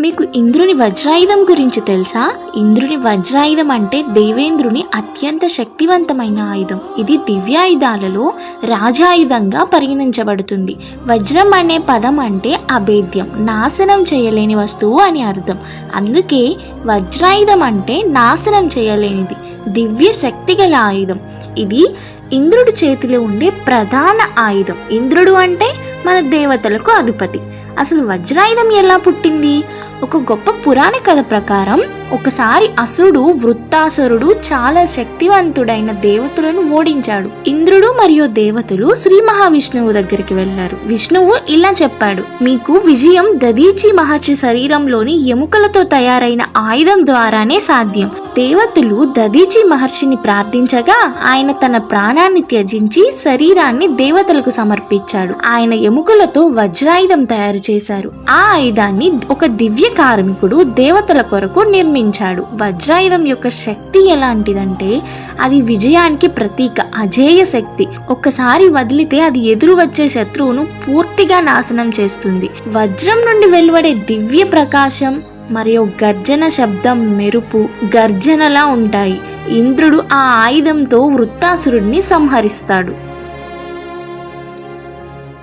మీకు ఇంద్రుని వజ్రాయుధం గురించి తెలుసా? ఇంద్రుని వజ్రాయుధం అంటే దేవేంద్రుని అత్యంత శక్తివంతమైన ఆయుధం. ఇది దివ్యాయుధాలలో రాజాయుధంగా పరిగణించబడుతుంది. వజ్రం అనే పదం అంటే అభేద్యం నాశనం చేయలేని వస్తువు అని అర్థం. అందుకే వజ్రాయుధం అంటే నాశనం చేయలేనిది దివ్య శక్తి గల ఆయుధం. ఇది ఇంద్రుడి చేతిలో ఉండే ప్రధాన ఆయుధం. ఇంద్రుడు అంటే మన దేవతలకు అధిపతి. అసలు వజ్రాయుధం ఎలా పుట్టింది? ఒక గొప్ప పురాణ కథ ప్రకారం ఒకసారి అసుడు వృత్తాసురుడు చాలా శక్తివంతుడైన దేవతలను ఓడించాడు. ఇంద్రుడు మరియు దేవతలు శ్రీ మహావిష్ణువు దగ్గరికి వెళ్ళారు. విష్ణువు ఇలా చెప్పాడు మీకు విజయం దదీచి మహర్షి శరీరంలోని ఎముకలతో తయారైన ఆయుధం ద్వారానే సాధ్యం. దేవతలు దదీజీ మహర్షిని ప్రార్థించగా ఆయన తన ప్రాణాన్ని త్యజించి శరీరాన్ని దేవతలకు సమర్పించాడు. ఆయన ఎముకలతో వజ్రాయుధం తయారు చేశారు. ఆ ఆయుధాన్ని ఒక దివ్య కార్మికుడు దేవతల కొరకు నిర్మించాడు. వజ్రాయుధం యొక్క శక్తి ఎలాంటిదంటే అది విజయానికి ప్రతీక అజేయ శక్తి. ఒక్కసారి వదిలితే అది ఎదురు వచ్చే శత్రువును పూర్తిగా నాశనం చేస్తుంది. వజ్రం నుండి వెలువడే దివ్య ప్రకాశం మరియు గర్జన శబ్దం మెరుపు గర్జనలా ఉంటాయి. ఇంద్రుడు ఆ ఆయుధంతో వృత్తాసురుడిని సంహరిస్తాడు.